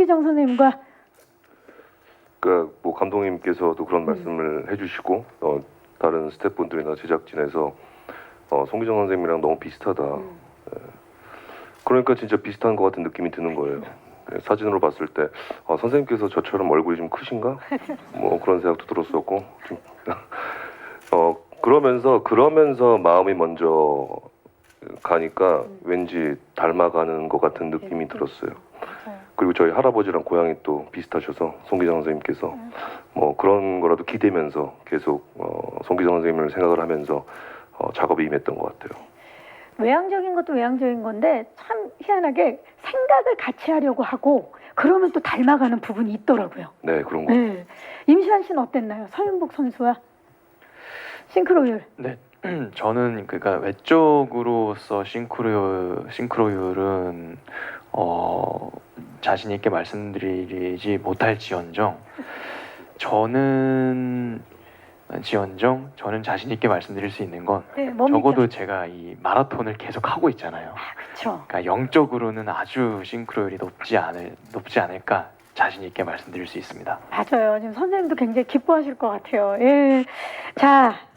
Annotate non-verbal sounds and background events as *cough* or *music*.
송기정 선생님과 그러니까 뭐 감독님께서도 그런 음. 말씀을 해주시고 어, 다른 스태프분들이나 제작진에서 어, 송기정 선생님이랑 너무 비슷하다. 음. 예. 그러니까 진짜 비슷한 것 같은 느낌이 드는 거예요. 예, 사진으로 봤을 때 어, 선생님께서 저처럼 얼굴이 좀 크신가? 뭐 그런 생각도 들었었고 좀, *laughs* 어 그러면서 그러면서 마음이 먼저 가니까 음. 왠지 닮아가는 것 같은 느낌이 들었어요. 맞아요. 그리고 저희 할아버지랑 고향이 또 비슷하셔서 송기정 선생님께서 음. 뭐 그런 거라도 기대면서 계속 어, 송기정 선생님을 생각을 하면서 어, 작업에 임했던 것 같아요. 외향적인 것도 외향적인 건데 참 희한하게 생각을 같이 하려고 하고 그러면 또 닮아가는 부분이 있더라고요. 네 그런 거. 네. 임시완 씨는 어땠나요? 서윤복 선수와 싱크로율. 네, *clears throat* 저는 그러니까 외적으로서 싱크로 싱크로율은 어 자신 있게 말씀드리지 못할지언정 저는 지언정 저는 자신 있게 말씀드릴 수 있는 건 네? 적어도 제가 이 마라톤을 계속 하고 있잖아요. 그렇죠. 그러니까 영적으로는 아주 싱크로율이 높지 않을 높지 않을까 자신 있게 말씀드릴 수 있습니다. 맞아요. 지금 선생님도 굉장히 기뻐하실 것 같아요. 예. 자,